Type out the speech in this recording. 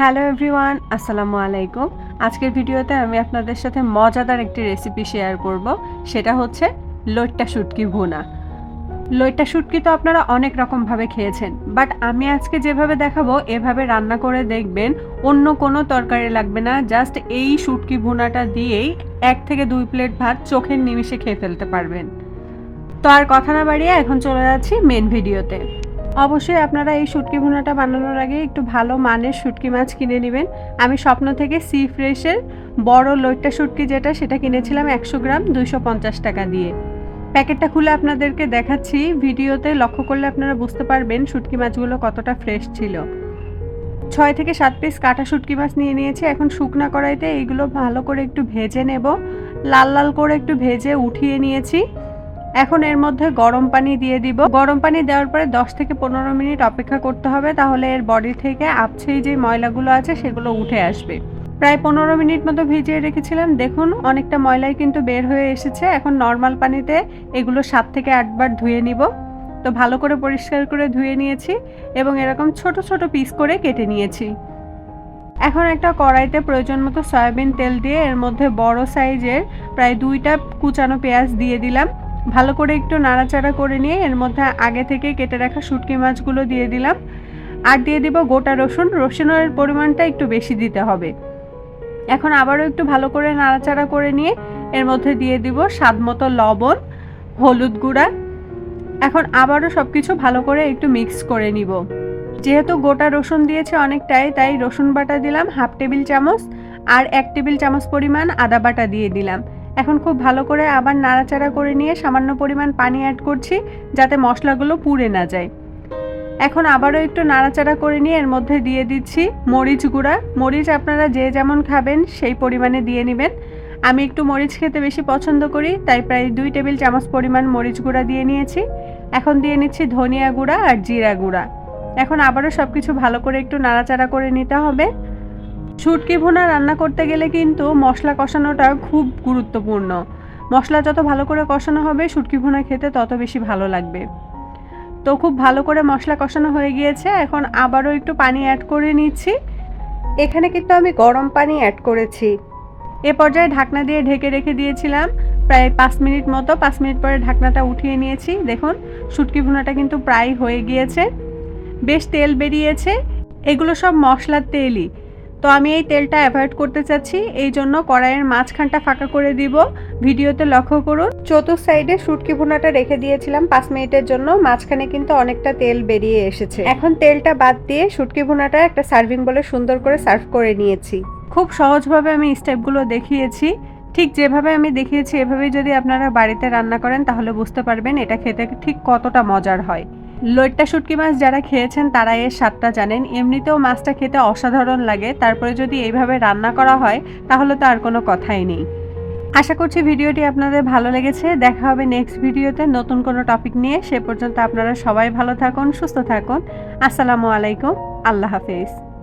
Hello everyone আসসালামু আলাইকুম। আজকের ভিডিওতে আমি আপনাদের সাথে মজাদার একটি রেসিপি শেয়ার করব, সেটা হচ্ছে লইট্টা শুটকি ভুনা। লইট্টা শুটকি তো আপনারা অনেক রকমভাবে খেয়েছেন বাট আমি আজকে যেভাবে দেখাবো, এভাবে রান্না করে দেখবেন, অন্য কোনো তরকারি লাগবে না জাস্ট এই শুটকি ভুনাটা দিয়েই এক থেকে দুই প্লেট ভাত চোখের নিমিষে খেয়ে ফেলতে পারবেন। তো আর কথা না বাড়িয়ে এখন চলে যাচ্ছি মেন ভিডিওতে অবশ্যই আপনারা এই শুটকি ভুনাটা বানানোর আগে একটু ভালো মানের শুটকি মাছ কিনে নেবেন। আমি স্বপ্ন থেকে সি ফ্রেশের বড় লইট্টা শুটকি যেটা, সেটা কিনেছিলাম একশো গ্রাম, দুইশো পঞ্চাশ টাকা দিয়ে। প্যাকেটটা খুলে আপনাদেরকে দেখাচ্ছি। ভিডিওতে লক্ষ্য করলে আপনারা বুঝতে পারবেন শুটকি মাছগুলো কতটা ফ্রেশ ছিল। ছয় থেকে সাত পিস কাটা শুটকি মাছ নিয়ে নিয়েছি। এখন শুকনা কড়াইতে এইগুলো ভালো করে একটু ভেজে নেব। লাল লাল করে একটু ভেজে উঠিয়ে নিয়েছি। এখন এর মধ্যে গরম পানি দিয়ে দিব। গরম পানি দেওয়ার পরে দশ থেকে পনেরো মিনিট অপেক্ষা করতে হবে, তাহলে এর বডি থেকে আপছেই যে ময়লাগুলো আছে সেগুলো উঠে আসবে। প্রায় পনেরো মিনিট মতো ভিজিয়ে রেখেছিলাম। দেখুন, অনেকটা ময়লাই কিন্তু বের হয়ে এসেছে। এখন নর্মাল পানিতে এগুলো সাত থেকে আটবার ধুয়ে নিব। তো ভালো করে পরিষ্কার করে ধুয়ে নিয়েছি এবং এরকম ছোট ছোট পিস করে কেটে নিয়েছি। এখন একটা কড়াইতে প্রয়োজন মতো সয়াবিন তেল দিয়ে এর মধ্যে বড় সাইজের প্রায় দুইটা কুচানো পেঁয়াজ দিয়ে দিলাম। ভালো করে একটু নাড়াচাড়া করে নিয়ে এর মধ্যে আগে থেকে কেটে রাখা শুটকি মাছগুলো দিয়ে দিলাম। আর দিয়ে দিব গোটা রসুন। রসুনের পরিমাণটা একটু বেশি দিতে হবে। এখন আবারও একটু ভালো করে নাড়াচাড়া করে নিয়ে এর মধ্যে দিয়ে দিব স্বাদ মতো লবণ, হলুদ গুঁড়া। এখন আবারও সব কিছু ভালো করে একটু মিক্স করে নিব। যেহেতু গোটা রসুন দিয়েছে অনেকটাই, তাই রসুন বাটা দিলাম হাফ টেবিল চামচ। আর এক টেবিল চামচ পরিমাণ আদা বাটা দিয়ে দিলাম। এখন খুব ভালো করে আবার নাড়াচাড়া করে নিয়ে সামান্য পরিমাণ পানি অ্যাড করছি যাতে মশলাগুলো পুড়ে না যায়। এখন আবারও একটু নাড়াচাড়া করে নিয়ে এর মধ্যে দিয়ে দিচ্ছি মরিচ গুঁড়া। মরিচ আপনারা যে যেমন খাবেন সেই পরিমাণে দিয়ে নেবেন। আমি একটু মরিচ খেতে বেশি পছন্দ করি, তাই প্রায় দুই টেবিল চামচ পরিমাণ মরিচ গুঁড়া দিয়ে নিয়েছি। এখন দিয়ে নিচ্ছি ধনিয়া গুঁড়া আর জিরা গুঁড়া। এখন আবারও সব কিছু ভালো করে একটু নাড়াচাড়া করে নিতে হবে। শুটকি ভুনা রান্না করতে গেলে কিন্তু মশলা কষানোটা খুব গুরুত্বপূর্ণ। মশলা যত ভালো করে কষানো হবে, শুটকি ভুনা খেতে তত বেশি ভালো লাগবে। তো খুব ভালো করে মশলা কষানো হয়ে গিয়েছে, এখন আবারও একটু পানি অ্যাড করে নিচ্ছি। এখানে কিন্তু আমি গরম পানি অ্যাড করেছি। এ পর্যায়ে ঢাকনা দিয়ে ঢেকে রেখে দিয়েছিলাম, প্রায় পাঁচ মিনিট মতো। পাঁচ মিনিট পরে ঢাকনাটা উঠিয়ে নিয়েছি। দেখুন, শুটকি ভুনাটা কিন্তু প্রায় হয়ে গিয়েছে। বেশ তেল বেরিয়েছে। এগুলো সব মশলার তেলই। তো আমি এই তেলটা অ্যাভয়েড করতে চাচ্ছি, এই জন্য কড়াইয়ের মাঝখানটা ফাঁকা করে দিব। ভিডিওতে লক্ষ্য করুন, চতুর্থ সাইডে শুটকি ভুনাটা রেখে দিয়েছিলাম পাঁচ মিনিটের জন্য, মাঝখানে কিন্তু অনেকটা তেল বেরিয়ে এসেছে। এখন তেলটা বাদ দিয়ে শুটকি ভুনাটা একটা সার্ভিং বলে সুন্দর করে সার্ভ করে নিয়েছি। খুব সহজভাবে আমি স্টেপগুলো দেখিয়েছি। ঠিক যেভাবে আমি দেখিয়েছি, এভাবেই যদি আপনারা বাড়িতে রান্না করেন, তাহলে বুঝতে পারবেন এটা খেতে ঠিক কতটা মজার হয়। লইট্টা শুটকি মাছ যারা খেয়েছেন তারা এর স্বাদটা জানেন। এমনিতেও মাছটা খেতে অসাধারণ লাগে। তারপরে যদি এইভাবে রান্না করা হয়, তাহলে তো আর কোনো কথাই নেই। আশা করছি ভিডিওটি আপনাদের ভালো লেগেছে। দেখা হবে নেক্সট ভিডিওতে নতুন কোনো টপিক নিয়ে। সে পর্যন্ত আপনারা সবাই ভালো থাকুন, সুস্থ থাকুন। আসসালামু আলাইকুম। আল্লাহ হাফেজ।